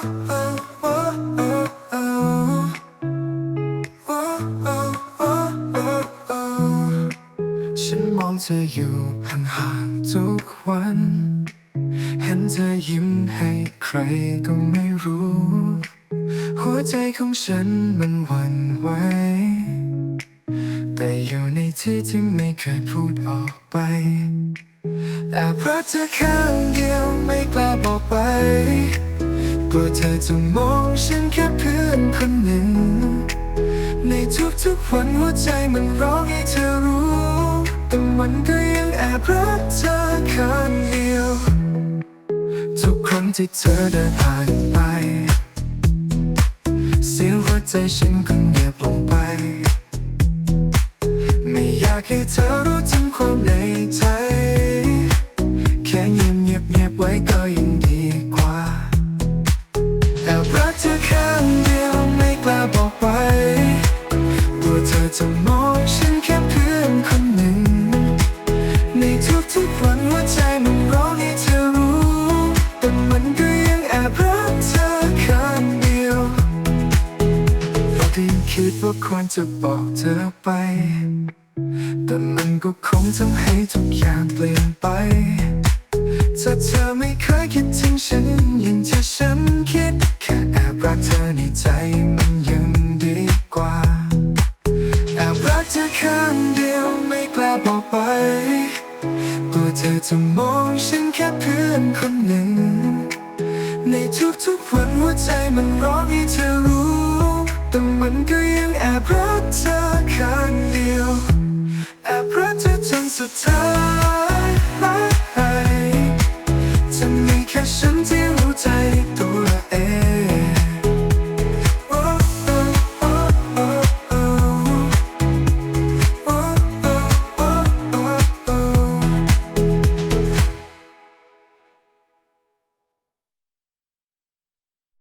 ฉันมองเธออยู่ห่างๆทุกวัน เห็นเธอยิ้มให้ใครก็ไม่รู้ หัวใจของฉันมันหวั่นไหวแต่อยู่ในที่ที่ไม่เคยพูดออกไป แต่เพราะเธอข้างเดียวไม่กล้าบอกไป กลัวเธอจะมองฉันแค่เพื่อนคนหนึ่ง ในทุกๆวันหัวใจมันร้องให้เธอรู้แต่มันก็ยังแอบรักเธอข้างเดียว ทุกครั้งที่เธอเดินผ่านไป เสียงหัวใจฉันก็เงียบลงไป ไม่อยากให้เธอรู้ถึงความในใจ คิดว่าควรจะบอกเธอไป แต่มันก็คงทำให้ทุกอย่างเปลี่ยนไป ถ้าเธอไม่เคยคิดถึงฉันอย่งที่ฉันคิด แค่แอบรักเธอในใจมันยังดีกว่า แอบรักเธอข้างเดียวไม่กล้าบอกไปกลัวเธอจะมองฉันแค่เพื่อนคนหนึ่ง ในทุกๆวันหัวใจมันร้อง รั